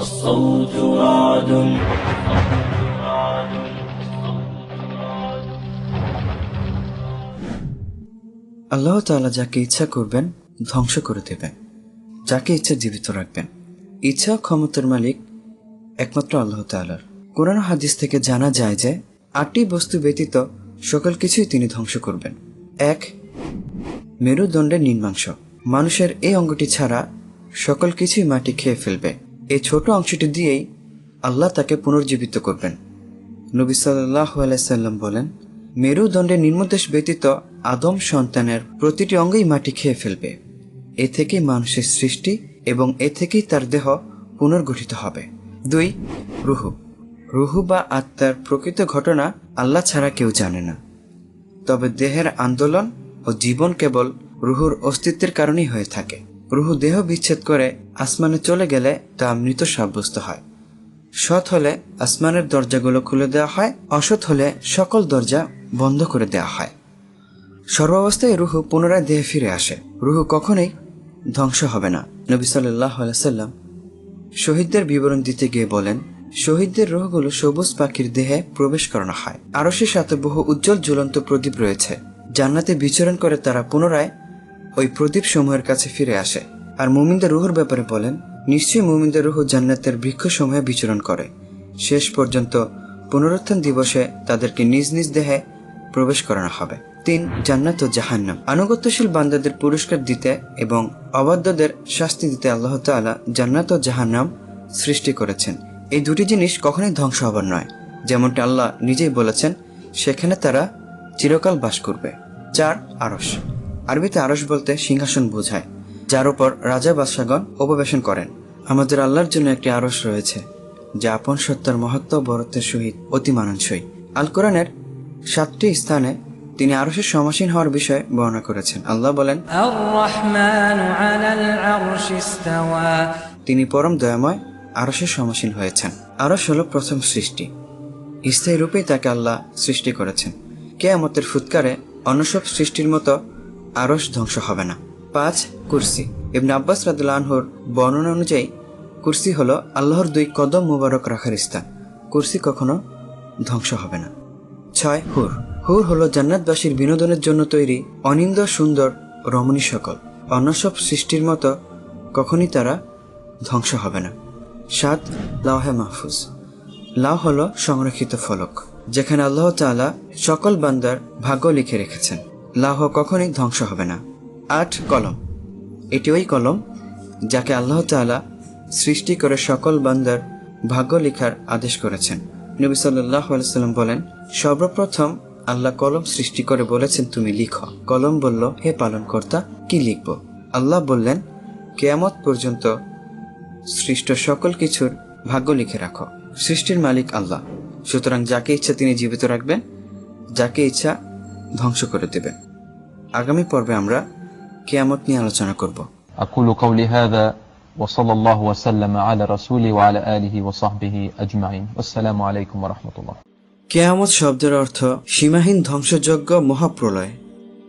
الصوت رعد আল্লাহ তাআলা যাকে ইচ্ছা করবেন ধ্বংস করে দেবেন যাকে ইচ্ছা জীবিত রাখবেন ইচ্ছা ও ক্ষমতার মালিক একমাত্র আল্লাহ তাআলার কোরআন ও হাদিস থেকে জানা যায় যে আটটি বস্তু ব্যতীত সকল কিছুই তিনি ধ্বংস করবেন এক মেরুদণ্ডের নিম্নাংশ মানুষের এই অঙ্গটি ছাড়া সকল কিছুই মাটি খেয়ে ফেলবে এই ছোট অংশটি দিয়েই আল্লাহ তাকে পুনর্জীবিত করবেন। নবী সাল্লাহ আলাইসাল্লাম বলেন মেরুদণ্ডের নির্মদেশ ব্যতীত আদম সন্তানের প্রতিটি অঙ্গেই মাটি খেয়ে ফেলবে। এ থেকেই মানুষের সৃষ্টি এবং এ থেকেই তার দেহ পুনর্গঠিত হবে। দুই, রুহু। রুহু বা আত্মার প্রকৃত ঘটনা আল্লাহ ছাড়া কেউ জানে না। তবে দেহের আন্দোলন ও জীবন কেবল রুহুর অস্তিত্বের কারণেই হয়ে থাকে। রুহু দেহ বিচ্ছেদ করে আসমানে চলে গেলে তা মৃত সাব্যস্ত হয়। সৎ হলে আসমানের দরজাগুলো খুলে দেওয়া হয়, অসৎ হলে সকল দরজা বন্ধ করে দেওয়া হয়। সর্বাবস্থায় রুহু পুনরায় দেহে ফিরে আসে। রুহু কখনোই ধ্বংস হবে না। নবী সাল্লাহ সাল্লাম শহীদদের বিবরণ দিতে গিয়ে বলেন, শহীদদের রুহগুলো সবুজ পাখির দেহে প্রবেশ করানো হয়। আরও সে সাথে বহু উজ্জ্বল জ্বলন্ত প্রদীপ রয়েছে। জান্নাতে বিচরণ করে তারা পুনরায় ওই প্রদীপ সমূহের কাছে ফিরে আসে। আর মুমিনদের রুহুর ব্যাপারে বলেন, নিশ্চয়ই মুমিনদের রুহু জান্নাতের বৃক্ষসমূহে বিচরণ করে। শেষ পর্যন্ত পুনরুত্থান দিবসে তাদেরকে নিজ নিজ দেহে প্রবেশ করানো হবে। তিন, জান্নাত ও জাহান্নাম। আনুগত্যশীল বান্দাদের পুরস্কার দিতে এবং অবাধ্যদের শাস্তি দিতে আল্লাহ তাআলা জান্নাত ও জাহান্নাম সৃষ্টি করেছেন। এই দুটি জিনিস কখনোই ধ্বংস হবার নয়। যেমনটা আল্লাহ নিজেই বলেছেন, সেখানে তারা চিরকাল বাস করবে। চার আরস আরবিতে আরস বলতে সিংহাসন বোঝায় যার উপর রাজা বাদশাগণ উপবেশন করেন। আমাদের আল্লাহর জন্য একটি আরস রয়েছে যা আপন সত্যার মহত্ব বরত্বের সহিত অতি মানানসই। আল কোরআনের সাতটি স্থানে তিনি আরশের সমাসীন হওয়ার বিষয়ে বর্ণনা করেছেন। আল্লাহ বলেন তিনি পরম দয়াময় আরশের সমাসীন হয়েছেন। আরশ হল প্রথম সৃষ্টি। স্থায়ী রূপেই তাকে আল্লাহ সৃষ্টি করেছেন। কেয়ামতের ফুৎকারে অন্যসব সৃষ্টির মতো আরস ধ্বংস হবে না। পাঁচ, কুরসি। ইবনে আব্বাস রাদুল্লাহর বর্ণনা অনুযায়ী, কুরসি হলো আল্লাহর দুই কদম মুবারক রাখার স্থান। কুরসি কখনো ধ্বংস হবে না। ছয়, হুর। হুর হলো জান্নাতবাসীর বিনোদনের জন্য তৈরি অনিন্দ, সুন্দর, রমণী সকল। অন্য সব সৃষ্টির মতো কখনই তারা ধ্বংস হবে না। সাত লাহে মাহফুজ। লাহ হলো সংরক্ষিত ফলক, যেখানে আল্লাহ তাআলা সকল বান্দার ভাগ্য লিখে রেখেছেন। লাহ কখনই ধ্বংস হবে না। আট কলম। এটি ওই কলম যাকে আল্লাহ তাআলা সৃষ্টি করে সকল বান্দার ভাগ্য লেখার আদেশ করেছেন। নবী সাল্লাহ আলাইসাল্লাম বলেন, সর্বপ্রথম আল্লাহ কলম সৃষ্টি করে বলেছেন, তুমি লিখো। কলম বলল, হে পালনকর্তা, কি লিখব? আল্লাহ বললেন, কেয়ামত পর্যন্ত সৃষ্ট সকল কিছুর ভাগ্য লিখে রাখো। সৃষ্টির মালিক আল্লাহ। সুতরাং যাকে ইচ্ছা তিনি জীবিত রাখবেন, যাকে ইচ্ছা ধ্বংস করে দেবেন আগামী পর্বে আমরা কেয়ামত নিয়ে আলোচনা করব أقول قولي هذا وصلى الله وسلم على رسوله وعلى آله وصحبه أجمعين والسلام عليكم ورحمة الله কেয়ামত শব্দের অর্থ সীমাহীন ধ্বংসযজ্ঞ মহাপ্রলয়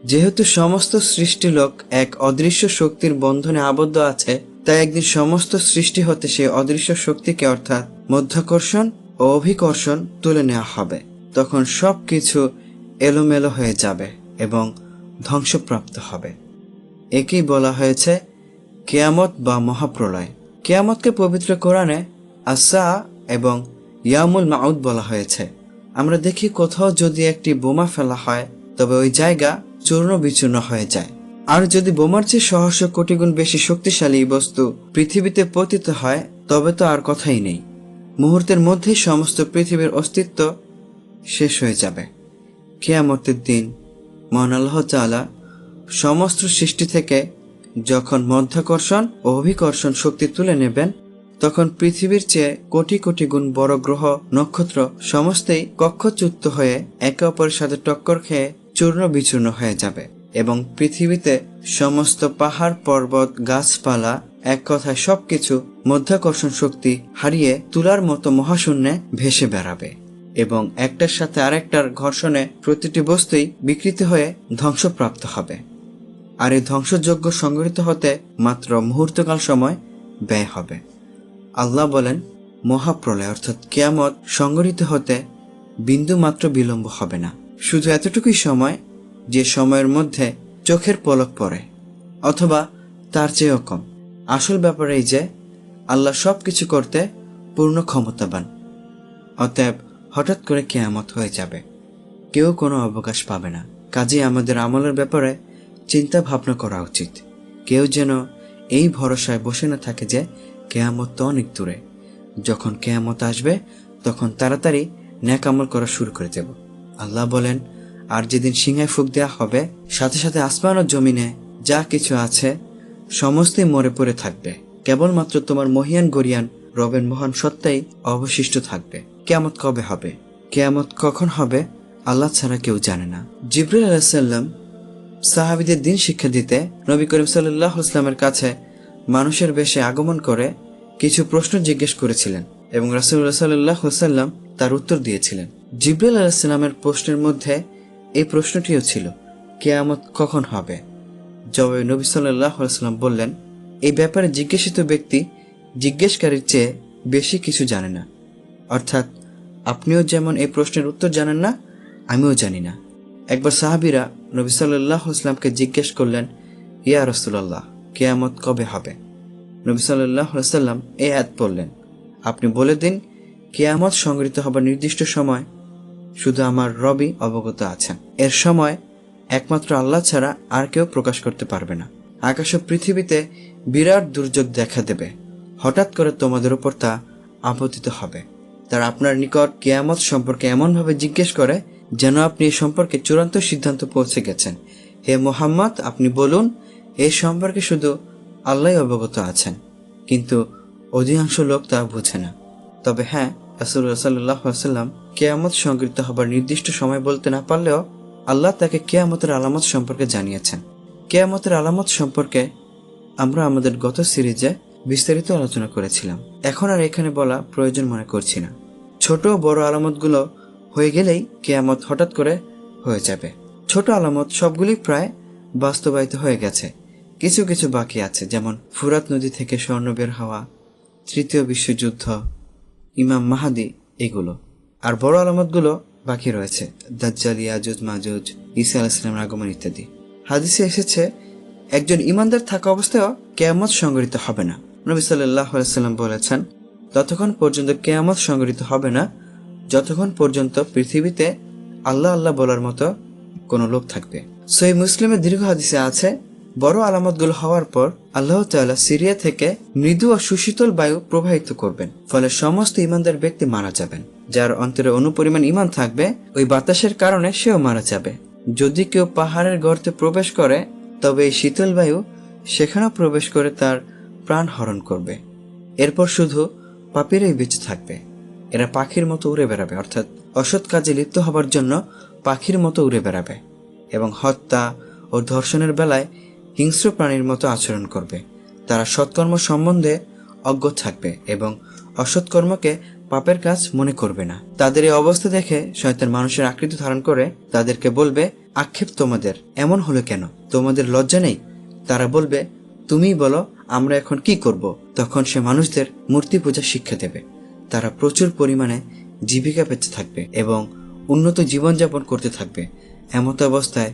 যেহেতু সমস্ত সৃষ্টিলোক এক অদৃশ্য শক্তির বন্ধনে আবদ্ধ আছে তাই একদিন সমস্ত সৃষ্টি হতে সেই অদৃশ্য শক্তিকে অর্থাৎ মধ্যাকর্ষণ ও অভিকর্ষণ তুলে নেওয়া হবে তখন সব কিছু এলোমেলো হয়ে যাবে এবং ধ্বংসপ্রাপ্ত হবে। একেই বলা হয়েছে কেয়ামত বা মহাপ্রলয়। কেয়ামতকে পবিত্র কোরআনে আসা এবং ইয়ামুল মাউদ বলা হয়েছে। আমরা দেখি কোথাও যদি একটি বোমা ফেলা হয়, তবে ওই জায়গা চূর্ণ বিচূর্ণ হয়ে যায়। আর যদি বোমার চেয়ে সহস্র কোটি গুণ বেশি শক্তিশালী বস্তু পৃথিবীতে পতিত হয়, তবে তো আর কথাই নেই। মুহূর্তের মধ্যেই সমস্ত পৃথিবীর অস্তিত্ব শেষ হয়ে যাবে। কেয়ামতের দিন মহান আল্লাহ সমস্ত সৃষ্টি থেকে যখন মধ্যাকর্ষণ ও অভিকর্ষণ শক্তি তুলে নেবেন, তখন পৃথিবীর চেয়ে কোটি কোটি গুণ বড় গ্রহ, নক্ষত্র সমস্তই কক্ষচ্যুত হয়ে একে অপরের সাথে টক্কর খেয়ে চূর্ণ বিচূর্ণ হয়ে যাবে এবং পৃথিবীতে সমস্ত পাহাড়, পর্বত, গাছপালা, এক কথায় সবকিছু মধ্যাকর্ষণ শক্তি হারিয়ে তুলার মতো মহাশূন্যে ভেসে বেড়াবে। এবং একটার সাথে আরেকটার ঘর্ষণে প্রতিটি বস্তুই বিকৃত হয়ে ধ্বংসপ্রাপ্ত হবে। আর এই ধ্বংসযজ্ঞ সংগঠিত হতে মাত্র মুহূর্তকাল সময় ব্যয় হবে। আল্লাহ বলেন, মহাপ্রলয় অর্থাৎ কেয়ামত সংগঠিত হতে বিন্দু মাত্র বিলম্ব হবে না। শুধু এতটুকুই সময় যে সময়ের মধ্যে চোখের পলক পড়ে, অথবা তার চেয়েও কম। আসল ব্যাপার এই যে, আল্লাহ সব কিছু করতে পূর্ণ ক্ষমতাবান। অতএব হঠাৎ করে কেয়ামত হয়ে যাবে। কেউ কোনো অবকাশ পাবে না। কাজেই আমাদের আমলের ব্যাপারে চিন্তা ভাবনা করা উচিত। কেউ যেন এই ভরসায় বসে না থাকে যে কেয়ামত তো অনেক দূরে। যখন কেয়ামত আসবে, তখন তাড়াতাড়ি ন্যাক আমল করা শুরু করে দেব। আল্লাহ বলেন, আর যেদিন সিংহায় ফুক দেওয়া হবে, সাথে সাথে আসমান ও জমিনে যা কিছু আছে, সমস্তই মরে পড়ে থাকবে। কেবলমাত্র তোমার মহিয়ান গরিয়ান রবের মহান সত্তাই অবশিষ্ট থাকবে। কেয়ামত কবে হবে? কেয়ামত কখন হবে? আল্লাহ ছাড়া কেউ জানে না। জিব্রাইল আলাহিসাল্লাম সাহাবিদের দিন শিক্ষা দিতে নবী করিম সাল্লাহ ইসলামের কাছে মানুষের বেশে আগমন করে কিছু প্রশ্ন জিজ্ঞেস করেছিলেন এবং রাসুল্লাহ সাল্লাহ তার উত্তর দিয়েছিলেন। জিব্রাইল আলাহিসাল্লামের প্রশ্নের মধ্যে এই প্রশ্নটিও ছিল, কেয়ামত কখন হবে? জবাবে নবী সাল্লাহ সাল্লাম বললেন, এই ব্যাপারে জিজ্ঞাসিত ব্যক্তি জিজ্ঞেসকারীর চেয়ে বেশি কিছু জানে না। অর্থাৎ আপনিও যেমন এই প্রশ্নের উত্তর জানেন না, আমিও জানি না। একবার সাহাবিরা নবী সাল্লাহ ইসলামকে জিজ্ঞেস করলেন, ইয়া রসুল্লাহ কেয়ামত কবে হবে? নবী সাল্লাহ সাল্লাম এই অ্যাদ পড়লেন, আপনি বলে দিন, কেয়ামত সংগৃহীত হবার নির্দিষ্ট সময় শুধু আমার রবি অবগত আছেন। এর সময় একমাত্র আল্লাহ ছাড়া আর কেউ প্রকাশ করতে পারবে না। আকাশ পৃথিবীতে বিরাট দুর্যোগ দেখা দেবে। হঠাৎ করে তোমাদের উপর তা আপতিত হবে। তারা আপনার নিকট কেয়ামত সম্পর্কে এমনভাবে জিজ্ঞেস করে যেন আপনি এ সম্পর্কে চূড়ান্ত সিদ্ধান্ত পৌঁছে গেছেন। হে মোহাম্মদ, আপনি বলুন, এ সম্পর্কে শুধু আল্লাহ অবগত আছেন, কিন্তু অধিকাংশ লোক তা বুঝে না। তবে হ্যাঁ রাসুল্লাহ সাল্লাম কেয়ামত সংগৃহীত হবার নির্দিষ্ট সময় বলতে না পারলেও আল্লাহ তাকে কেয়ামতের আলামত সম্পর্কে জানিয়েছেন। কেয়ামতের আলামত সম্পর্কে আমরা আমাদের গত সিরিজে বিস্তারিত আলোচনা করেছিলাম। এখন আর এখানে বলা প্রয়োজন মনে করছি না। ছোট বড় আলামতগুলো হয়ে গেলেই কেয়ামত হঠাৎ করে হয়ে যাবে। ছোট আলামত সবগুলি প্রায় বাস্তবায়িত হয়ে গেছে। কিছু কিছু বাকি আছে, যেমন ফুরাত নদী থেকে স্বর্ণ বের হওয়া, তৃতীয় বিশ্বযুদ্ধ, ইমাম মাহাদি, এগুলো। আর বড় আলামতগুলো বাকি রয়েছে, দাজ্জাল ইয়াজুজ মাজুজ ঈসা আলাইসলামের আগমন ইত্যাদি। হাদিসে এসেছে, একজন ইমানদার থাকা অবস্থায়ও কেয়ামত সংগঠিত হবে না। নবী সাল্লাহ সাল্লাম বলেছেন ততক্ষণ পর্যন্ত কেয়ামত সংগঠিত হবে না, যতক্ষণ পর্যন্ত পৃথিবীতে আল্লাহ আল্লাহ বলার মতো কোনো লোক থাকবে। সই মুসলিমের দীর্ঘ হাদিসে আছে, বড় আলামতগুলো হওয়ার পর আল্লাহ সিরিয়া থেকে মৃদু ও সুশীতল বায়ু প্রবাহিত করবেন, ফলে সমস্ত ইমানদার ব্যক্তি মারা যাবেন। যার অন্তরে অনুপরিমাণ ইমান থাকবে, ওই বাতাসের কারণে সেও মারা যাবে। যদি কেউ পাহাড়ের গর্তে প্রবেশ করে, তবে এই শীতল বায়ু সেখানেও প্রবেশ করে তার প্রাণ হরণ করবে। এরপর শুধু পাপিরাই বেঁচে থাকবে। এরা পাখির মতো উড়ে বেড়াবে, অর্থাৎ অসৎ কাজে লিপ্ত হবার জন্য পাখির মতো উড়ে বেড়াবে এবং হত্যা ও ধর্ষণের বেলায় হিংস্র প্রাণীর মতো আচরণ করবে। তারা সৎকর্ম সম্বন্ধে অজ্ঞ থাকবে এবং অসৎকর্মকে পাপের কাজ মনে করবে না। তাদের এই অবস্থা দেখে শয়তান মানুষের আকৃতি ধারণ করে তাদেরকে বলবে, আক্ষেপ তোমাদের, এমন হলো কেন? তোমাদের লজ্জা নেই? তারা বলবে, তুমিই বলো আমরা এখন কি করব? তখন সে মানুষদের মূর্তি পূজা শিক্ষা দেবে। তারা প্রচুর পরিমাণে জীবিকা পেতে থাকবে এবং উন্নত জীবনযাপন করতে থাকবে। এমত অবস্থায়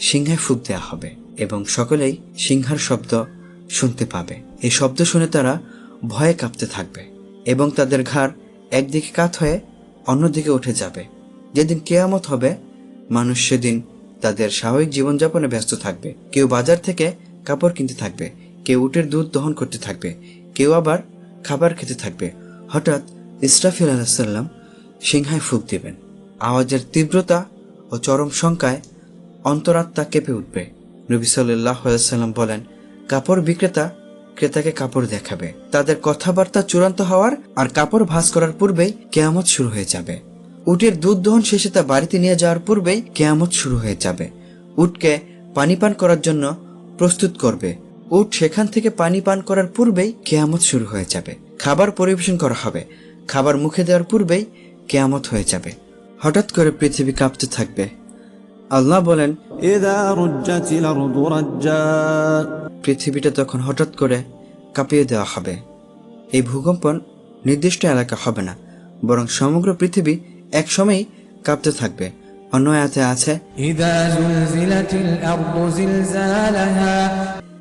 সিংহায় ফুক দেওয়া হবে এবং সকলেই সিংহার শব্দ শুনতে পাবে। এই শব্দ শুনে তারা ভয়ে কাঁপতে থাকবে এবং তাদের ঘাড় একদিকে কাত হয়ে অন্যদিকে উঠে যাবে। যেদিন কেয়ামত হবে, মানুষ সেদিন তাদের স্বাভাবিক জীবনযাপনে ব্যস্ত থাকবে। কেউ বাজার থেকে কাপড় কিনতে থাকবে কেউ উটের দুধ দহন করতে থাকবে, কেউ আবার খাবার খেতে থাকবে। হঠাৎ ইসরাফিল আলাহিসাল্লাম সিংহায় ফুক দেবেন। আওয়াজের তীব্রতা ও চরম সংখ্যায় অন্তরাত্মা কেঁপে উঠবে। নবী সাল্লাহ সাল্লাম বলেন, কাপড় বিক্রেতা ক্রেতাকে কাপড় দেখাবে। তাদের কথাবার্তা চূড়ান্ত হওয়ার আর কাপড় ভাঁজ করার পূর্বেই কেয়ামত শুরু হয়ে যাবে। উটের দুধ দহন শেষে তা বাড়িতে নিয়ে যাওয়ার পূর্বেই কেয়ামত শুরু হয়ে যাবে। উটকে পানি পান করার জন্য প্রস্তুত করবে। উঠ সেখান থেকে পানি পান করার পূর্বেই কেয়ামত শুরু হয়ে যাবে। খাবার পরিবেশন করা হবে। খাবার মুখে দেওয়ার পূর্বেই কেয়ামত হয়ে যাবে। হঠাৎ করে পৃথিবী কাঁপতে থাকবে। আল্লাহ বলেন পৃথিবীটা তখন হঠাৎ করে কাঁপিয়ে দেওয়া হবে। এই ভূকম্পন নির্দিষ্ট এলাকা হবে না বরং সমগ্র পৃথিবী এক সময়ই কাঁপতে থাকবে। অন্য আছে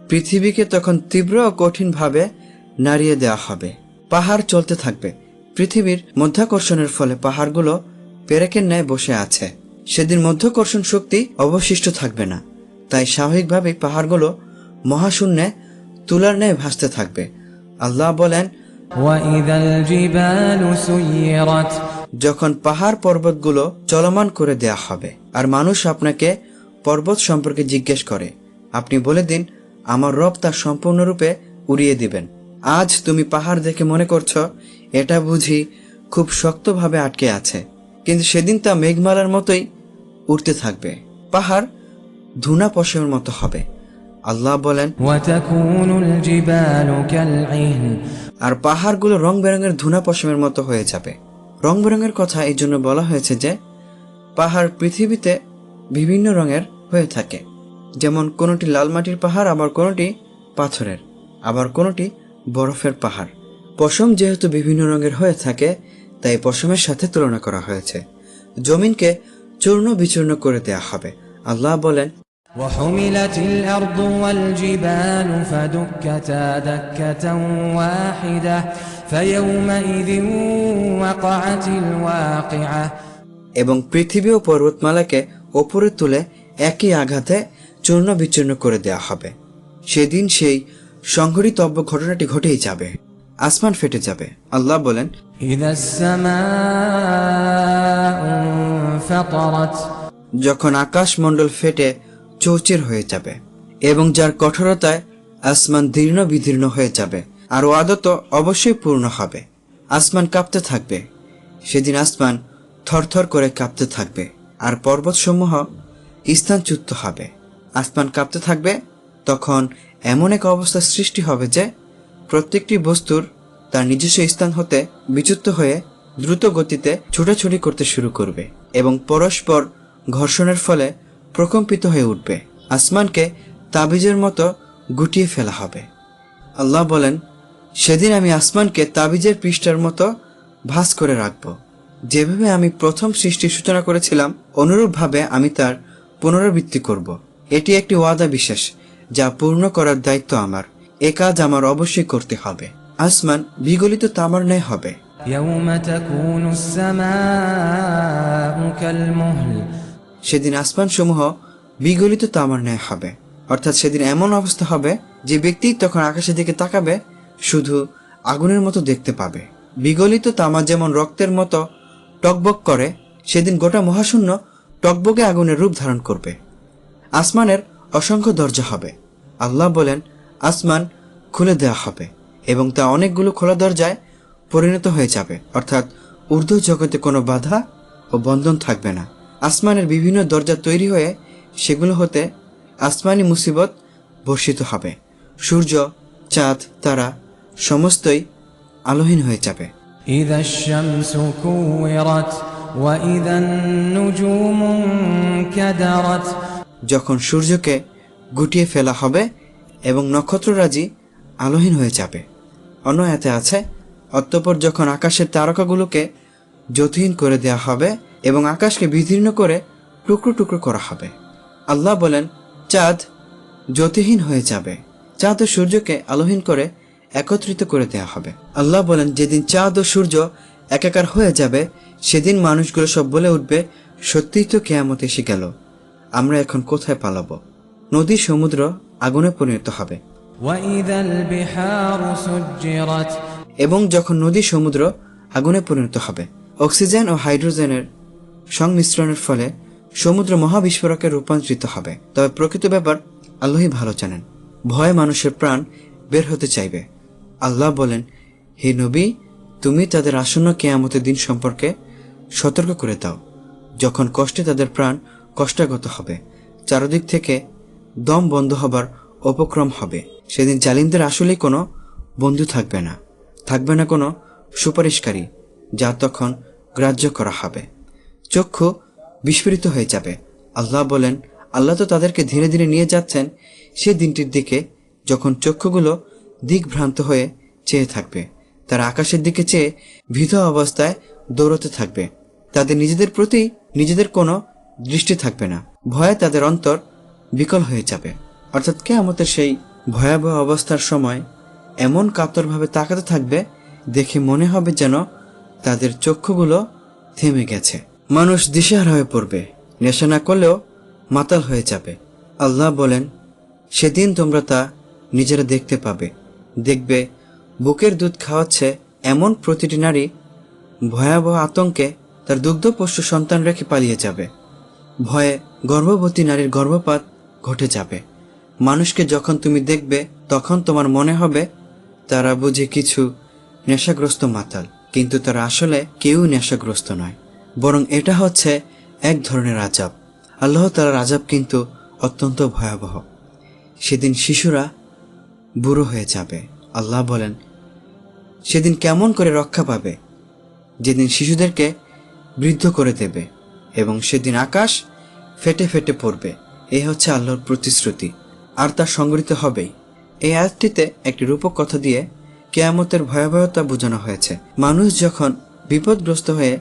পৃথিবীকে তখন তীব্র ও কঠিনভাবে নাড়িয়ে দেওয়া হবে। পাহাড় চলতে থাকবে। পৃথিবীর মধ্যাকর্ষণের ফলে পাহাড়গুলো পেরেকের ন্যায় বসে আছে। সেদিন মধ্যকর্ষণ শক্তি অবশিষ্ট থাকবে না। তাই স্বাভাবিকভাবেই পাহাড়গুলো মহাশূন্যে তুলার ন্যায় ভাসতে থাকবে। আল্লাহ বলেন যখন পাহাড় পর্বতগুলো চলমান করে দেয়া হবে আর মানুষ আপনাকে পর্বত সম্পর্কে জিজ্ঞেস করে আপনি বলে দিন আমার রব তা সম্পূর্ণরূপে উড়িয়ে দিবেন। আজ তুমি পাহাড় দেখে মনে করছ এটা বুঝি খুব শক্তভাবে আটকে আছে কিন্তু সেদিন তা মেঘমালার মতোই উঠতে থাকবে। পাহাড় ধুনা পশমের মতো হবে। আল্লাহ বলেন আর পাহাড়গুলো রং বেরঙের ধুনা পশমের মতো হয়ে যাবে। রং বেরঙের কথা এই জন্য বলা হয়েছে যে পাহাড় পৃথিবীতে বিভিন্ন রঙের হয়ে থাকে। যেমন কোনোটি লাল মাটির পাহাড় আবার কোনোটি পাথরের আবার কোনোটি বরফের পাহাড় পশম যেহেতু বিভিন্ন রঙের হয়ে থাকে তাই পশমের সাথে তুলনা করা হয়েছে জমিনকে চূর্ণ বিচূর্ণ করে দেয়া হবে আল্লাহ বলেন وحملت الأرض والجبال فدكتا دكة واحدة فيومئذ وقعت الواقعة এবং পৃথিবী ও পর্বতমালাকে ওপরে তুলে একই আঘাতে চূর্ণ বিচূর্ণ করে দেয়া হবে। সেদিন সেই সংঘটিতব্য ঘটনাটি ঘটেই যাবে। আসমান ফেটে যাবে। আল্লাহ বলেন যখন আকাশ মন্ডল ফেটে চৌচের হয়ে যাবে এবং যার কঠোরতায় আসমান দীর্ণ বিদীর্ণ হয়ে যাবে আর আদত অবশ্যই পূর্ণ হবে। আসমান কাঁপতে থাকবে। সেদিন আসমান থরথর করে কাঁপতে থাকবে আর পর্বতসমূহ স্থানচ্যুত হবে। আসমান কাঁপতে থাকবে, তখন এমন এক অবস্থার সৃষ্টি হবে যে প্রত্যেকটি বস্তুর তার নিজস্ব স্থান হতে বিচ্যুত হয়ে দ্রুত গতিতে ছোটাছুটি করতে শুরু করবে এবং পরস্পর ঘর্ষণের ফলে প্রকম্পিত হয়ে উঠবে। আসমানকে তাবিজের মতো গুটিয়ে ফেলা হবে। আল্লাহ বলেন, সেদিন আমি আসমানকে তাবিজের পৃষ্ঠার মতো ভাস করে রাখব। যেভাবে আমি প্রথম সৃষ্টির সূচনা করেছিলাম, অনুরূপভাবে আমি তার পুনরাবৃত্তি করব। এটি একটি ওয়াদা বিশেষ যা পূর্ণ করার দায়িত্ব আমার। এ কাজ আমার অবশ্যই করতে হবে। আসমান বিগলিত তামার ন্যায় হবে। সেদিন আসমান সমূহ বিগলিত তামার ন্যায় হবে। অর্থাৎ সেদিন এমন অবস্থা হবে যে ব্যক্তি তখন আকাশের দিকে তাকাবে শুধু আগুনের মতো দেখতে পাবে। বিগলিত তামা যেমন রক্তের মতো টকবক করে সেদিন গোটা মহাশূন্য টকবকে আগুনের রূপ ধারণ করবে। আসমানের অসংখ্য দরজা হবে আল্লাহ বলেন আসমান খুলে দেওয়া হবে এবং তা অনেকগুলো খোলা দরজায় পরিণত হয়ে যাবে অর্থাৎ ঊর্ধ্ব জগতে কোনো বাধা ও বন্ধন থাকবে না আসমানের বিভিন্ন দরজা তৈরি হয়ে সেগুলো হতে আসমানি মুসিবত বর্ষিত হবে সূর্য চাঁদ তারা সমস্তই আলোহীন হয়ে যাবে إذا الشمس كورت وإذا النجوم انكدرت যখন সূর্যকে গুটিয়ে ফেলা হবে এবং নক্ষত্ররাজি আলোহীন হয়ে যাবে। অন্য এতে আছে, অতঃপর যখন আকাশের তারকাগুলোকে জ্যোতিহীন করে দেওয়া হবে এবং আকাশকে বিদীর্ণ করে টুকরো টুকরো করা হবে, আল্লাহ বলেন, চাঁদ জ্যোতিহীন হয়ে যাবে। চাঁদ ও সূর্যকে আলোহীন করে একত্রিত করে দেওয়া হবে। আল্লাহ বলেন, যেদিন চাঁদ ও সূর্য একাকার হয়ে যাবে, সেদিন মানুষগুলো সব বলে উঠবে, সত্যিই তো কেয়ামত এসে গেল। আমরা এখন কোথায় পালাব? নদী সমুদ্র আগুনে পরিণত হবে। এবং যখন নদী সমুদ্র আগুনে পরিণত হবে অক্সিজেন ও হাইড্রোজেনের সংমিশ্রণের ফলে সমুদ্র মহাবিস্ফোরকে রূপান্তরিত হবে। তবে প্রকৃত ব্যাপার আল্লাহ ভালো জানেন। ভয়ে মানুষের প্রাণ বের হতে চাইবে। আল্লাহ বলেন হে নবী তুমি তাদের আসন্ন কেয়ামতের দিন সম্পর্কে সতর্ক করে দাও। যখন কষ্টে তাদের প্রাণ কষ্টাগত হবে। চারদিক থেকে দম বন্ধ হবার উপক্রম হবে। সেদিন জালিমদের আসলেই কোনো বন্ধু থাকবে না। থাকবে না কোনো সুপারিশকারী, যা তখন গ্রাহ্য করা হবে। চক্ষু বিস্ফোরিত হয়ে যাবে। আল্লাহ বলেন, আল্লাহ তো তাদেরকে ধীরে ধীরে নিয়ে যাচ্ছেন। সে দিনটির দিকে যখন চক্ষুগুলো দিকভ্রান্ত হয়ে চেয়ে থাকবে, তারা আকাশের দিকে চেয়ে ভীত অবস্থায় দৌড়তে থাকবে। তাদের নিজেদের প্রতি নিজেদের কোনো দৃষ্টি থাকবে না। ভয়ে তাদের অন্তর বিকল হয়ে যাবে। অর্থাৎ কেয়ামতের সেই ভয়াবহ অবস্থার সময় এমন কাতরভাবে তাকাতে থাকবে, দেখে মনে হবে যেন তাদের চক্ষুগুলো থেমে গেছে। মানুষ দিশেহারা হয়ে পড়বে। নেশা না করলেও মাতাল হয়ে যাবে। আল্লাহ বলেন, সেদিন তোমরা তা নিজেরা দেখতে পাবে। দেখবে, বুকের দুধ খাওয়াচ্ছে এমন প্রতিটি নারী ভয়াবহ আতঙ্কে তার দুগ্ধপোষ্য সন্তান রেখে পালিয়ে যাবে। ভয়ে গর্ভবতী নারীর গর্ভপাত ঘটে যাবে। মানুষকে যখন তুমি দেখবে, তখন তোমার মনে হবে, তারা বুঝে কিছু নেশাগ্রস্ত মাতাল। কিন্তু তারা আসলে কেউ নেশাগ্রস্ত নয়, বরং এটা হচ্ছে এক ধরনের আজাব আল্লাহ তালার আজাব কিন্তু অত্যন্ত ভয়াবহ। সেদিন শিশুরা বুড়ো হয়ে যাবে। আল্লাহ বলেন, সেদিন কেমন করে রক্ষা পাবে? যেদিন শিশুদেরকে বৃদ্ধ করে দেবে। এবং সেদিন আকাশ ফেটে ফেটে পড়বে। এই হচ্ছে আল্লাহর প্রতিশ্রুতি। আর তা সংগৃহীত হবেই এই আয়াতটিতে একটি রূপক কথা দিয়ে কেয়ামতের ভয়াবহতা বোঝানো হয়েছে। মানুষ যখন বিপদগ্রস্ত হয়ে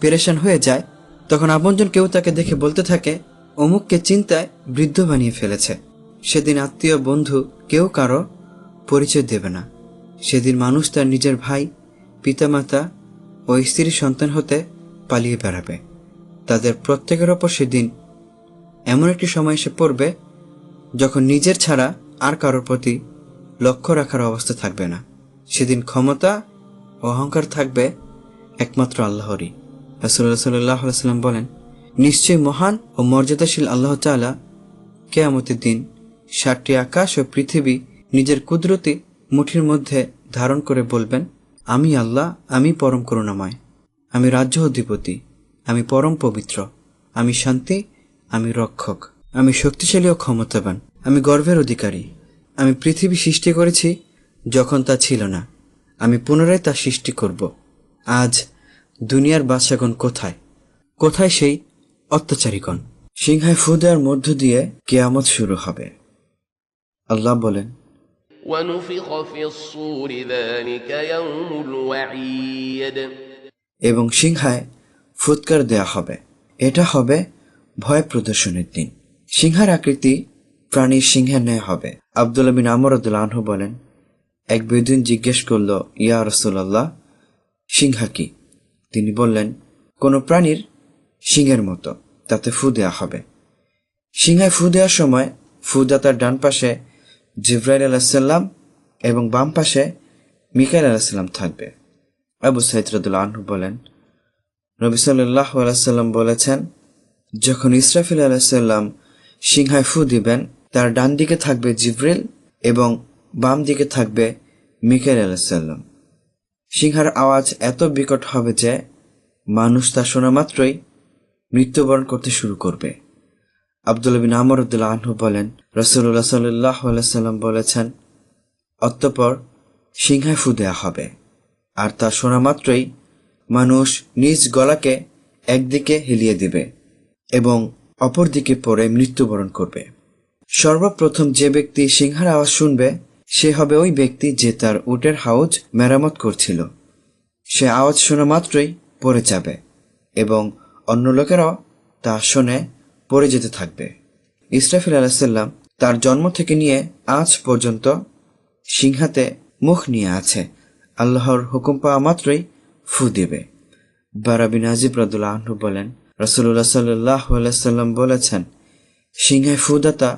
পেরেশান হয়ে যায়, তখন আপনজন কেউ তাকে দেখে বলতে থাকে, অমুককে চিন্তায় বৃদ্ধ বানিয়ে ফেলেছে। সেদিন আত্মীয়, বন্ধু, কেউ কারও পরিচয় দেবে না। সেদিন মানুষ তার নিজের ভাই, পিতামাতা ও স্ত্রী সন্তান হতে পালিয়ে বেড়াবে। তাদের প্রত্যেকের ওপর সেদিন এমন একটি সময় এসে পড়বে যখন নিজের ছাড়া আর কারোর প্রতি লক্ষ্য রাখার অবস্থা থাকবে না। সেদিন ক্ষমতা ও অহংকার থাকবে একমাত্র আল্লাহরই। রাসুল্লাহ সাল্লাহ সাল্লাম বলেন, নিশ্চয়ই মহান ও মর্যাদাশীল আল্লাহ তাআলা কেয়ামতের দিন সাতটি আকাশ ও পৃথিবী নিজের কুদরতি মুঠির মধ্যে ধারণ করে বলবেন, আমি আল্লাহ, আমি পরম করুণাময়, আমি রাজ্য অধিপতি আমি পরম পবিত্র আমি শান্তি আমি রক্ষক আমি শক্তিশালী ও ক্ষমতাবান আমি গর্বের অধিকারী আমি পৃথিবী সৃষ্টি করেছি যখন তা ছিল না আমি পুনরায় তা সৃষ্টি করব। আজ দুনিয়ার বাদশাগণ কোথায়? কোথায় সেই অত্যাচারীগণ? সিংহায় ফু দেওয়ার মধ্য দিয়ে কেয়ামত শুরু হবে। আল্লাহ বলেন এবং সিংহায় ফুৎকার দেয়া হবে। এটা হবে ভয় প্রদর্শনের দিন। সিংহার আকৃতি প্রাণীর সিংহের ন্যায় হবে। আবদুল্লাহ বিন আমর আনহু বলেন, এক বেদিন জিজ্ঞেস করল, ইয়া রসুল্লাহ সিংহা কি? তিনি বললেন, কোনো প্রাণীর সিংহের মতো, তাতে ফু দেওয়া হবে। সিংহায় ফু দেওয়ার সময় ফুদাতার ডান পাশে জিব্রাইল আলাহিসাল্লাম এবং বাম পাশে মিকাইল আলাহিসাল্লাম থাকবে। আবু সাইদ রদুল্লা আনহু বলেন নবী সাল্লাহ আলাইসাল্লাম বলেছেন, যখন ইসরাফিল আলাইসাল্লাম সিংহায় ফু দিবেন, তার ডান দিকে থাকবে জিব্রিল এবং বাম দিকে থাকবে মিকাইল আলাইসাল্লাম সিংহার আওয়াজ এত বিকট হবে যে মানুষ তা শোনা মাত্রই মৃত্যুবরণ করতে শুরু করবে। আবদুল বিন আমরুদ্দুল্লাহ আনহু বলেন রসুল্লাহ সাল্লাহ আলাইসাল্লাম বলেছেন, অতঃপর সিংহায় ফু দেওয়া হবে, আর তা শোনা মাত্রই মানুষ নিজ গলাকে একদিকে হেলিয়ে দিবে এবং অপর দিকে পড়ে মৃত্যুবরণ করবে। সর্বপ্রথম যে ব্যক্তি সিংহার আওয়াজ শুনবে, সে হবে ওই ব্যক্তি যে তার উটের হাউজ মেরামত করছিল। সে আওয়াজ শোনা মাত্রই পড়ে যাবে এবং অন্য লোকেরাও তা শুনে পড়ে যেতে থাকবে। ইসরাফিল আলাহিসাল্লাম তার জন্ম থেকে নিয়ে আজ পর্যন্ত সিংহাতে মুখ নিয়ে আছে। আল্লাহর হুকুম পাওয়া মাত্রই ফু দেবে। বারাবিন আজিব রাদুল্লাহ আহ্ন বলেন রসুল্লাহ সাল্লাহ সাল্লাম বলেছেন সিংহায় ফুদাতা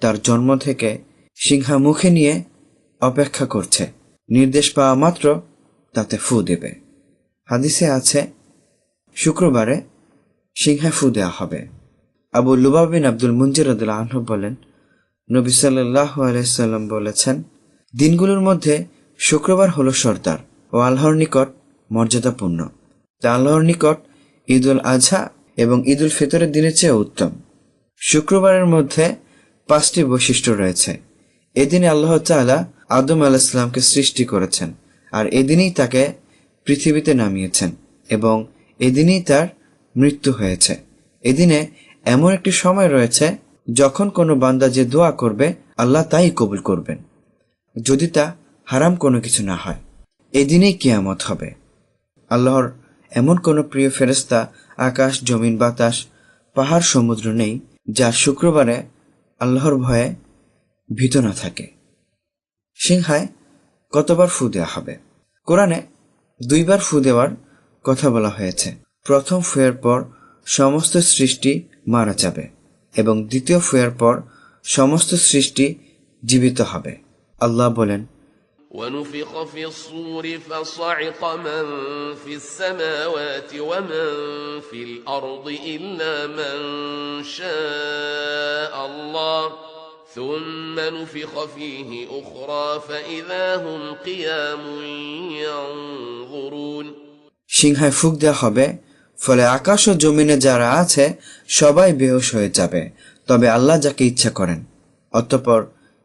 তার জন্ম থেকে সিংহা মুখে নিয়ে অপেক্ষা করছে। নির্দেশ পাওয়া মাত্র তাতে ফু দেবে। হাদিসে আছে, শুক্রবারে সিংহায় ফু দেওয়া হবে। আবু লুবাব বিন আব্দুল মুঞ্জির আহ্ন বলেন, নবী সাল্লাহ আলাইসাল্লাম বলেছেন, দিনগুলোর মধ্যে শুক্রবার হলো সর্দার ও আল্লাহর নিকট মর্যাদাপূর্ণ। তা আল্লাহর নিকট ঈদ উল আজহা এবং ঈদ উল ফিতরের দিনের চেয়ে উত্তম। শুক্রবারের মধ্যে পাঁচটি বৈশিষ্ট্য রয়েছে। এদিনে আল্লাহ তাআলা আদম আলাহিসামকে সৃষ্টি করেছেন আর এদিনেই তাকে পৃথিবীতে নামিয়েছেন এবং এদিনেই তার মৃত্যু হয়েছে। এদিনে এমন একটি সময় রয়েছে যখন কোনো বান্দা যে দোয়া করবে, আল্লাহ তাই কবুল করবেন। যদি তা হারাম কোনো কিছু না হয়, এদিনেই কিয়ামত হবে। আল্লাহর এমন কোনো প্রিয় ফেরেস্তা আকাশ, জমিন, বাতাস, পাহাড়, সমুদ্র নেই যা শুক্রবারে আল্লাহর ভয়ে ভীত না থাকে। সিংহায় কতবার ফু দেওয়া হবে? কোরআনে দুইবার ফু দেওয়ার কথা বলা হয়েছে। প্রথম ফুয়ের পর সমস্ত সৃষ্টি মারা যাবে এবং দ্বিতীয় ফুয়ের পর সমস্ত সৃষ্টি জীবিত হবে। আল্লাহ বলেন ونفخ في الصور فصعق من في السماوات ومن في الأرض إلا من شاء الله ثم نفخ فيه أخرى فإذا هم قيام ينظرون সিংহায় ফুক দেওয়া হবে ফলে আকাশ ও জমিনে যারা আছে সবাই বেহুশ হয়ে যাবে তবে আল্লাহ যাকে ইচ্ছা করেন অতঃপর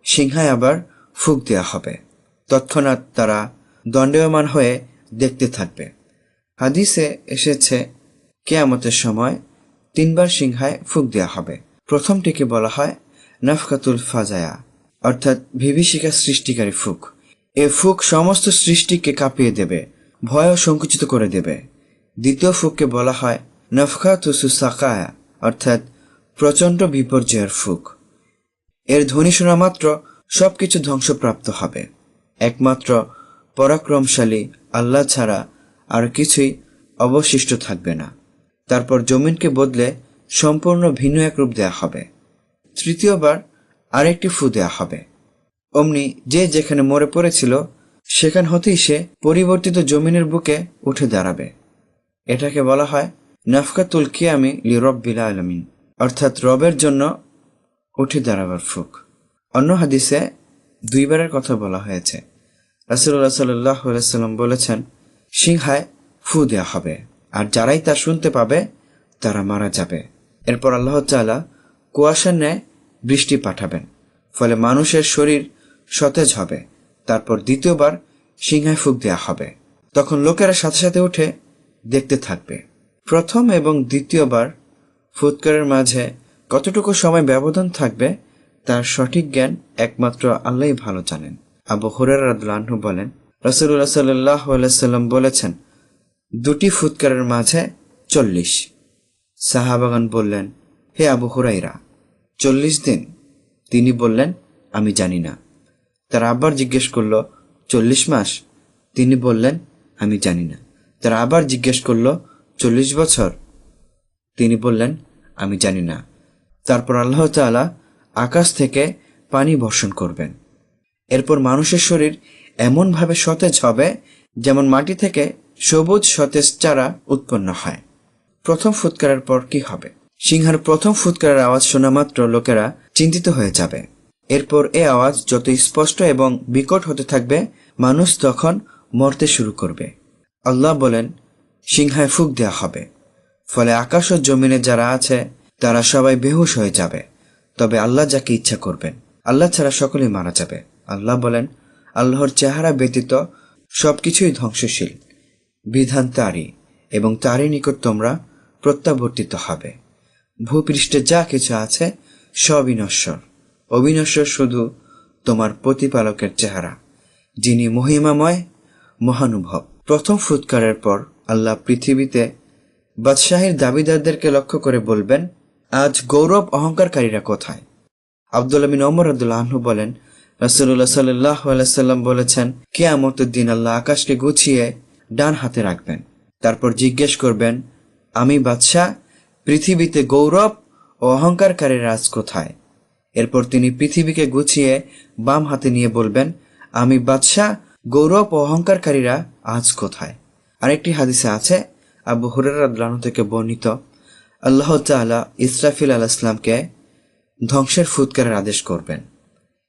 সিংহায় আবার ফুক দেওয়া হবে তৎক্ষণাৎ তারা দণ্ডায়মান হয়ে দেখতে থাকবে। হাদিসে এসেছে, কেয়ামতের সময় তিনবার সিংহায় ফুক দেওয়া হবে। প্রথমটিকে বলা হয় নাফকাতুল ফাজায়া, অর্থাৎ বিভীষিকা সৃষ্টিকারী ফুক। এ ফুক সমস্ত সৃষ্টিকে কাঁপিয়ে দেবে ভয় ও সংকুচিত করে দেবে। দ্বিতীয় ফুককে বলা হয় নফকাতুসু সাকায়া অর্থাৎ প্রচণ্ড বিপর্যয়ের ফুক। এর ধ্বনি শোনা মাত্র সবকিছু ধ্বংসপ্রাপ্ত হবে। একমাত্র পরাক্রমশালী আল্লাহ ছাড়া আর কিছুই অবশিষ্ট থাকবে না। তারপর জমিনকে বদলে সম্পূর্ণ ভিন্ন এক রূপ দেয়া হবে। তৃতীয়বার আরেকটি ফু দেয়া হবে। অমনি যে যেখানে মরে পড়েছিল, সেখান হতেই সে পরিবর্তিত জমিনের বুকে উঠে দাঁড়াবে। এটাকে বলা হয় নাফকাতুল কিয়ামি লি রব্বিল আলমিন, অর্থাৎ রবের জন্য উঠে দাঁড়াবার ফুক। অন্য হাদিসে দুইবারের কথা বলা হয়েছে। রাসুল্লাহ সাল্লাহ সাল্লাম বলেছেন, সিংহায় ফু দেওয়া হবে, আর যারাই তা শুনতে পাবে, তারা মারা যাবে। এরপর আল্লাহ তাআলা কুয়াশার ন্যায় বৃষ্টি পাঠাবেন, ফলে মানুষের শরীর সতেজ হবে। তারপর দ্বিতীয়বার সিংহায় ফুক দেওয়া হবে। তখন লোকেরা সাথে সাথে উঠে দেখতে থাকবে। প্রথম এবং দ্বিতীয়বার ফুৎকারের মাঝে কতটুকু সময় ব্যবধান থাকবে, তার সঠিক জ্ঞান একমাত্র আল্লাহই ভালো জানেন। আবু হুরার রাদু বলেন রসুল্লাহ সাল্লাহ সাল্লাম বলেছেন, দুটি ফুৎকারের মাঝে চল্লিশ। সাহাবাগান বললেন, হে আবু হুরাইরা চল্লিশ দিন। তিনি বললেন, আমি জানি না। তারা আবার জিজ্ঞেস করল, চল্লিশ মাস? তিনি বললেন, আমি জানি না। তারা আবার জিজ্ঞেস করল, চল্লিশ বছর? তিনি বললেন, আমি জানি না। তারপর আল্লাহ তাআলা আকাশ থেকে পানি বর্ষণ করবেন। এরপর মানুষের শরীর এমনভাবে সতেজ হবে যেমন মাটি থেকে সবুজ সতেজ চারা উৎপন্ন হয়। প্রথম ফুৎকারের পর কি হবে? সিংহার প্রথম ফুৎকারের আওয়াজ শোনা মাত্র লোকেরা চিন্তিত হয়ে যাবে। এরপর এ আওয়াজ যত স্পষ্ট এবং বিকট হতে থাকবে, মানুষ তখন মরতে শুরু করবে। আল্লাহ বলেন, সিংহায় ফুক দেওয়া হবে। ফলে আকাশ ও জমিনে যারা আছে, তারা সবাই বেহুশ হয়ে যাবে। তবে আল্লাহ যাকে ইচ্ছা করবেন, আল্লাহ ছাড়া সকলেই মারা যাবে। আল্লাহ বলেন, আল্লাহর চেহারা ব্যতীত সবকিছুই ধ্বংসশীল বিধান তারই এবং তারই নিকট তোমরা প্রত্যাবর্তিত হবে। ভূপৃষ্ঠে যা কিছু আছে, সবই নশ্বর। অবিনশ্বর শুধু তোমার প্রতিপালকের চেহারা, যিনি মহিমাময়, মহানুভব। প্রথম ফুৎকারের পর আল্লাহ পৃথিবীতে বাদশাহীর দাবিদারদেরকে লক্ষ্য করে বলবেন, আজ গৌরব অহংকারকারীরা কোথায়? আব্দুল আমিন ওমর আব্দুল্লাহ বলেন রাসুল্লাহ সাল্লাহ আলাইসাল্লাম বলেছেন, কেয়ামতের দিন আল্লাহ আকাশকে গুছিয়ে ডান হাতে রাখবেন। তারপর জিজ্ঞেস করবেন, আমি বাদশাহ, পৃথিবীতে গৌরব ও অহংকারকারীর রাজ কোথায়? এরপর তিনি পৃথিবীকে গুছিয়ে বাম হাতে নিয়ে বলবেন, আমি বাদশাহ, গৌরব ও অহংকারকারীরা আজ কোথায়? আরেকটি হাদিসে আছে, আবু হুরার থেকে বর্ণিত, আল্লাহ তাআলা ইসরাফিল আল ইসলামকে ধ্বংসের ফুৎকারের আদেশ করবেন।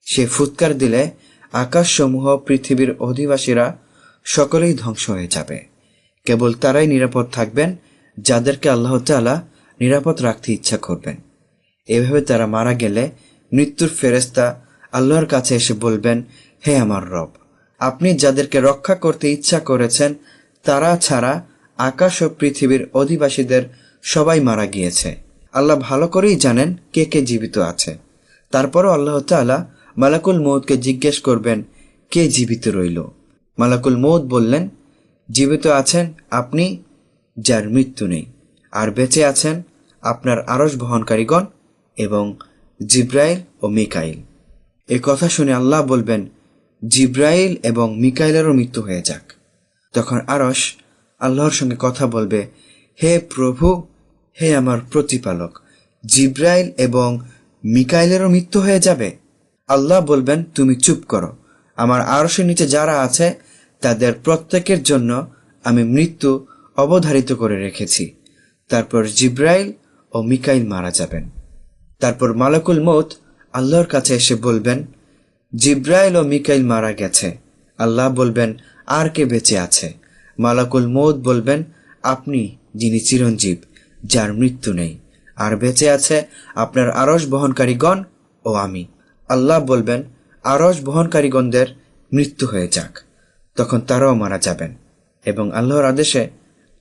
সে ফুৎকার দিলে আকাশসমূহ, পৃথিবীর অধিবাসীরা সকলেই ধ্বংস হয়ে যাবে। কেবল তারাই নিরাপদ থাকবেন, যাদেরকে আল্লাহ তাআলা নিরাপদ রাখতে ইচ্ছা করবেন। এভাবে তারা মারা গেলে মৃত্যুর ফেরেস্তা আল্লাহর কাছে এসে বলবেন, হে আমার রব, আপনি যাদেরকে রক্ষা করতে ইচ্ছা করেছেন, তারা ছাড়া আকাশ ও পৃথিবীর অধিবাসীদের সবাই মারা গিয়েছে। আল্লাহ ভালো করেই জানেন কে কে জীবিত আছে। তারপরও আল্লাহ তাআলা মালাকুল মৌদকে জিজ্ঞেস করবেন, কে জীবিত রইল? মালাকুল মৌদ বললেন, জীবিত আছেন আপনি, যার মৃত্যু নেই। আর বেঁচে আছেন আপনার আরস বহনকারীগণ এবং জিব্রাইল ও মিকাইল। এই কথা শুনে আল্লাহ বলবেন, জিব্রাইল এবং মিকাইলেরও মৃত্যু হয়ে যাক। তখন আরস আল্লাহর সঙ্গে কথা বলবে, হে প্রভু, হে আমার প্রতিপালক, জিব্রাইল এবং মিকাইলেরও মৃত্যু হয়ে যাবে? আল্লাহ বলবেন, তুমি চুপ করো। আমার আরশের নিচে যারা আছে, তাদের প্রত্যেকের জন্য আমি মৃত্যু অবধারিত করে রেখেছি। তারপর জিব্রাইল ও মিকাইল মারা যাবেন। তারপর মালাকুল মৌত আল্লাহর কাছে এসে বলবেন, জিব্রাইল ও মিকাইল মারা গেছে। আল্লাহ বলবেন, আর কে বেঁচে আছে? মালাকুল মৌত বলবেন, আপনি যিনি চিরঞ্জীব, যার মৃত্যু নেই। আর বেঁচে আছে আপনার আরস বহনকারীগণ ও আমি। আল্লাহ বলবেন আরস বহনকারীগণদের মৃত্যু হয়ে যাক। তখন তারাও মারা যাবেন। এবং আল্লাহর আদেশে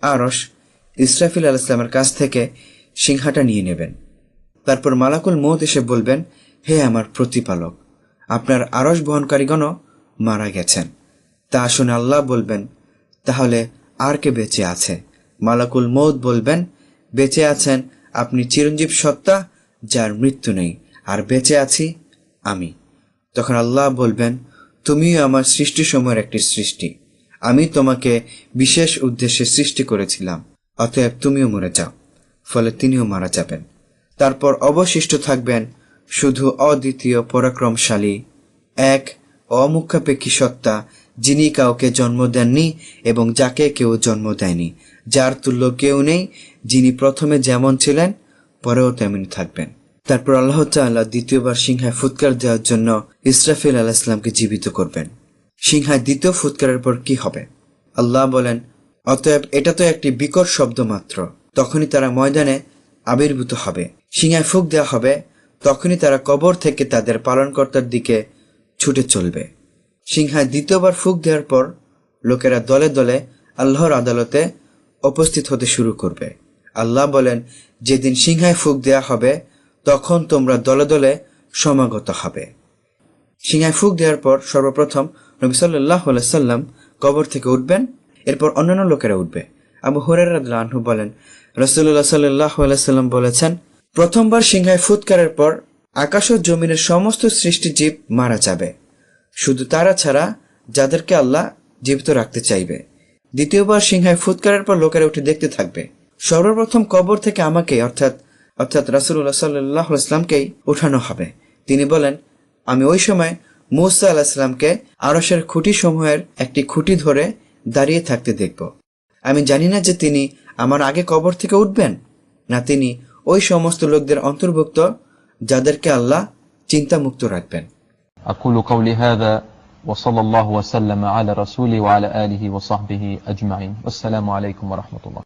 আরস ইসরাফিল আল ইসলামের কাছ থেকে সিংহাটা নিয়ে নেবেন। তারপর মালাকুল মৌত এসে বলবেন, হে আমার প্রতিপালক, আপনার আরস বহনকারীগণও মারা গেছেন। তা শুনে আল্লাহ বলবেন, তাহলে আর কে বেঁচে আছে? মালাকুল মৌত বলবেন, বেঁচে আছেন আপনি চিরঞ্জীব সত্তা যার মৃত্যু নেই। আর বেঁচে আছি আমি। তখন আল্লাহ বলবেন, তুমিও আমার সৃষ্টি সময়ের একটি সৃষ্টি। আমি তোমাকে বিশেষ উদ্দেশ্যে সৃষ্টি করেছিলাম, অতএব তুমিও মরে যাও, ফলে তিনিও মারা যাবেন। তারপর অবশিষ্ট থাকবেন শুধু অদ্বিতীয় পরাক্রমশালী, এক অমুখাপেক্ষী সত্তা, যিনি কাউকে জন্ম দেননি এবং যাকে কেউ জন্ম দেয়নি, যার তুল্য কেউ নেই, যিনি প্রথমে যেমন ছিলেন, পরেও তেমনি থাকবেন। তারপর আল্লাহ তাআলা দ্বিতীয়বার সিংহায় ফুৎকার দেওয়ার জন্য ইসরাফিল আলাহ ইসলামকে জীবিত করবেন। সিংহায় দ্বিতীয় ফুৎকারের পর কি হবে? আল্লাহ বলেন, অতএব এটা তো একটি বিকট শব্দ মাত্র। তখনই তারা ময়দানে আবির্ভূত হবে। সিংহায় ফুক দেওয়া হবে, তখনই তারা কবর থেকে তাদের পালনকর্তার দিকে ছুটে চলবে। সিংহায় দ্বিতীয়বার ফুক দেওয়ার পর লোকেরা দলে দলে আল্লাহর আদালতে উপস্থিত হতে শুরু করবে। আল্লাহ বলেন, যেদিন সিংহায় ফুক দেয়া হবে তখন তোমরা দলে দলে সমাগত হবে। সিংহায় ফুক দেওয়ার পর সর্বপ্রথম নবী সাল্লাহ সাল্লাম কবর থেকে উঠবেন, এরপর অন্যান্য লোকেরা উঠবে। আবু হরের বলেন রসুল্লাহ সাল্লাহ সাল্লাম বলেছেন, প্রথমবার সিংহায় ফুৎকারের পর আকাশ ও জমিনের সমস্ত সৃষ্টি জীব মারা যাবে। শুধু তারা ছাড়া যাদেরকে আল্লাহ জীবিত রাখতে চাইবে। দ্বিতীয়বার সিংহায় ফুৎকারের পর লোকেরা উঠে দেখতে থাকবে। সর্বপ্রথম কবর থেকে আমাকে, অর্থাৎ অর্থাৎ রাসুল্লাহ সাল্লাহ ইসলামকেই উঠানো হবে তিনি বলেন আমি ওই সময় মুসা আল্লাহ ইসলামকে আরসের খুঁটি সমূহের একটি খুঁটি ধরে দাঁড়িয়ে থাকতে দেখব আমি জানি না যে তিনি আমার আগে কবর থেকে উঠবেন না তিনি ওই সমস্ত লোকদের অন্তর্ভুক্ত যাদেরকে আল্লাহ চিন্তামুক্ত রাখবেন أقول قولي هذا وصلى الله وسلم على رسوله وعلى آله وصحبه أجمعين والسلام عليكم ورحمة الله